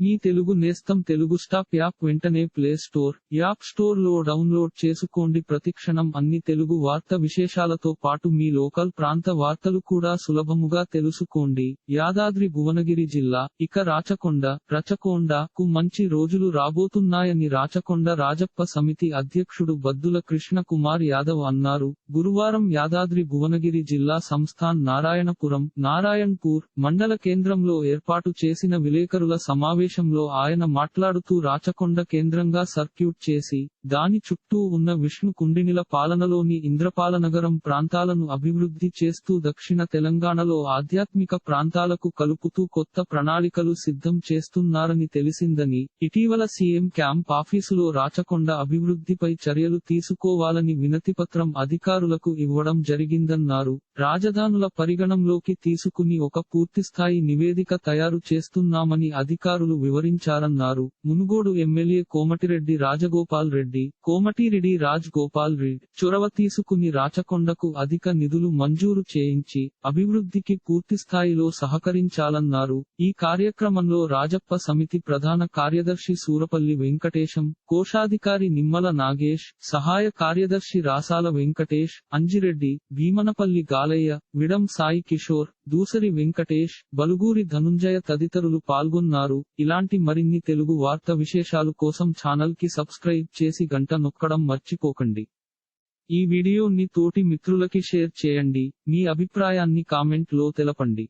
మీ తెలుగు నేస్తం Telugu stop app వెంటనే play store app స్టోర్లో డౌన్లోడ్ చేసుకోండి. ప్రతిక్షణం అన్ని తెలుగు వార్త విశేషాలతో పాటు మీ లోకల్ ప్రాంత వార్తలు కూడా సులభముగా తెలుసుకోండి. యాదాద్రి భువనగిరి జిల్లా ఇక రాచకొండ రచకొండ కు మంచి రోజులు రాబోతున్నాయని రాచకొండ రాజప్ప సమితి అధ్యక్షుడు బద్దుల కృష్ణ కుమార్ యాదవ్ అన్నారు. గురువారం యాదాద్రి భువనగిరి జిల్లా సంస్థాన్ నారాయణపురం నారాయణపూర్ మండల కేంద్రంలో ఏర్పాటు చేసిన విలేకరుల సమావేశం సమావేశంలో ఆయన మాట్లాడుతూ రాచకొండ కేంద్రంగా సర్క్యూట్ చేసి దాని చుట్టూ ఉన్న విష్ణు కుండినిల పాలనలోని ఇంద్రపాలనగరం ప్రాంతాలను అభివృద్ధి చేస్తూ దక్షిణ తెలంగాణలో ఆధ్యాత్మిక ప్రాంతాలకు కలుపుతూ కొత్త ప్రణాళికలు సిద్ధం చేస్తున్నారని తెలిసిందని ఇటీవల సీఎం క్యాంప్ ఆఫీసులో రాచకొండ అభివృద్ధిపై చర్యలు తీసుకోవాలని వినతిపత్రం అధికారులకు ఇవ్వడం జరిగిందన్నారు. రాజధానుల పరిగణంలోకి తీసుకుని ఒక పూర్తిస్థాయి నివేదిక తయారు చేస్తున్నామని అధికారులు వివరించారన్నారు మునుగోడు ఎమ్మెల్యే కోమటిరెడ్డి రాజగోపాల్ రెడ్డి కోమటిరెడ్డి రాజ్ గోపాల్ రెడ్డి చొరవ తీసుకుని రాచకొండకు అధిక నిధులు మంజూరు చేయించి అభివృద్ధికి పూర్తిస్థాయిలో సహకరించాలన్నారు. ఈ కార్యక్రమంలో రాజప్ప సమితి ప్రధాన కార్యదర్శి సూరపల్లి వెంకటేశం కోశాధికారి నిమ్మల నాగేష్ సహాయ కార్యదర్శి రాసాల వెంకటేష్ అంజిరెడ్డి భీమనపల్లి గాలయ్య విడం సాయి కిషోర్ దూసరి వెంకటేష్ బలుగూరి ధనుంజయ తదితరులు పాల్గొన్నారు. ఇలాంటి మరిన్ని తెలుగు వార్త విశేషాలు కోసం ఛానల్కి సబ్స్క్రైబ్ చేసి గంట నొక్కడం మర్చిపోకండి. ఈ వీడియోని తోటి మిత్రులకి షేర్ చేయండి. మీ అభిప్రాయాన్ని కామెంట్లో తెలపండి.